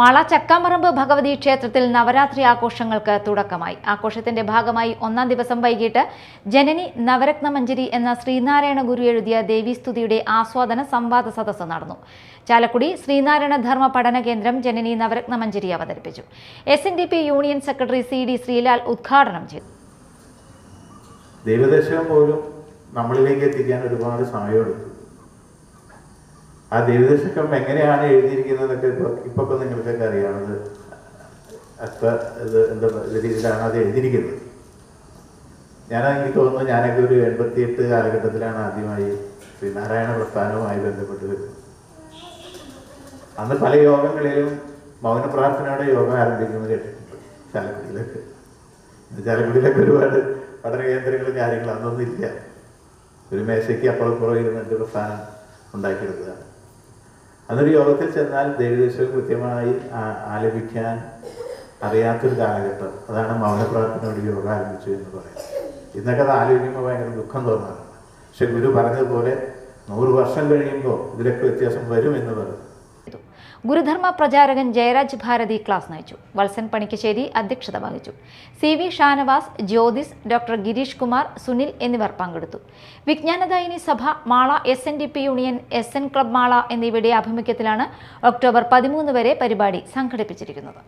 മാള ചക്കാമറമ്പ് ഭഗവതി ക്ഷേത്രത്തിൽ നവരാത്രി ആഘോഷങ്ങൾക്ക് തുടക്കമായി. ആഘോഷത്തിന്റെ ഭാഗമായി ഒന്നാം ദിവസം വൈകിട്ട് ജനനി നവരത്ന മഞ്ജരി എന്ന ശ്രീനാരായണ ഗുരു എഴുതിയ ദേവീസ്തുതിയുടെ ആസ്വാദന സംവാദ സദസ്സ് നടന്നു. ചാലക്കുടി ശ്രീനാരായണ ധർമ്മ പഠന കേന്ദ്രം ജനനി നവരത്ന മഞ്ജരി അവതരിപ്പിച്ചു S union secretary C D Sreelal ഉദ്ഘാടനം ചെയ്തു. ദൈവദർശനം പോലും നമ്മളിലേക്ക് എത്തിക്കാൻ ഒരുപാട് സമയമെടുത്തു. ആ ദൈവദർശകം എങ്ങനെയാണ് എഴുതിയിരിക്കുന്നതൊക്കെ ഇപ്പോൾ ഇപ്പൊ ഇപ്പൊ നിങ്ങൾക്കൊക്കെ അറിയാവുന്നത്. അത്ര ഇത് എന്താ രീതിയിലാണ് അത് എഴുതിയിരിക്കുന്നത്. ഞാൻ എനിക്ക് തോന്നുന്നു ഞാനൊക്കെ ഒരു എൺപത്തിയെട്ട് കാലഘട്ടത്തിലാണ് ആദ്യമായി ശ്രീനാരായണ പ്രസ്ഥാനവുമായി ബന്ധപ്പെട്ട് വരുന്നത് അന്ന് പല യോഗങ്ങളിലും മൗന പ്രാർത്ഥനയോടെ യോഗം ആരംഭിക്കുന്നത് കേട്ടിട്ടുണ്ട് ചാലക്കുടിയിലൊക്കെ. ചാലക്കുടിയിലൊക്കെ ഒരുപാട് പഠന കേന്ദ്രങ്ങളും കാര്യങ്ങളും അന്നൊന്നും ഇല്ല. ഒരു മേശയ്ക്ക് അപ്പുറം പുറം ഇരുന്നിട്ട് പ്രസ്ഥാനം ഉണ്ടാക്കിയെടുത്തതാണ്. അന്നൊരു യോഗത്തിൽ ചെന്നാൽ ദേവീദേശം കൃത്യമായി ആലപിക്കാൻ അറിയാത്തൊരു കാലഘട്ടം. അതാണ് മൗന പ്രാർത്ഥനയോട് യോഗ ആരംഭിച്ചു എന്ന് പറയുന്നത്. ഇന്നൊക്കെ അത് ആലോചിക്കുമ്പോൾ ഭയങ്കര ദുഃഖം തോന്നാറുണ്ട്. പക്ഷെ ഗുരു പറഞ്ഞതുപോലെ നൂറ് വർഷം കഴിയുമ്പോൾ ഇതിലൊക്കെ വ്യത്യാസം വരും എന്ന് പറഞ്ഞു ഗുരുധർമ്മ പ്രചാരകൻ ജയരാജ് ഭാരതി ക്ലാസ് നയിച്ചു. വത്സൻ പണിക്കശ്ശേരി അധ്യക്ഷത വഹിച്ചു. C V Shanavas Jyothis doctor Girish Kumar Sunil എന്നിവർ പങ്കെടുത്തു. Vijnanadayini Sabha Mala S N D P union S N club Mala എന്നിവയുടെ ആഭിമുഖ്യത്തിലാണ് ഒക്ടോബർ പതിമൂന്ന് വരെ പരിപാടി സംഘടിപ്പിച്ചിരിക്കുന്നത്.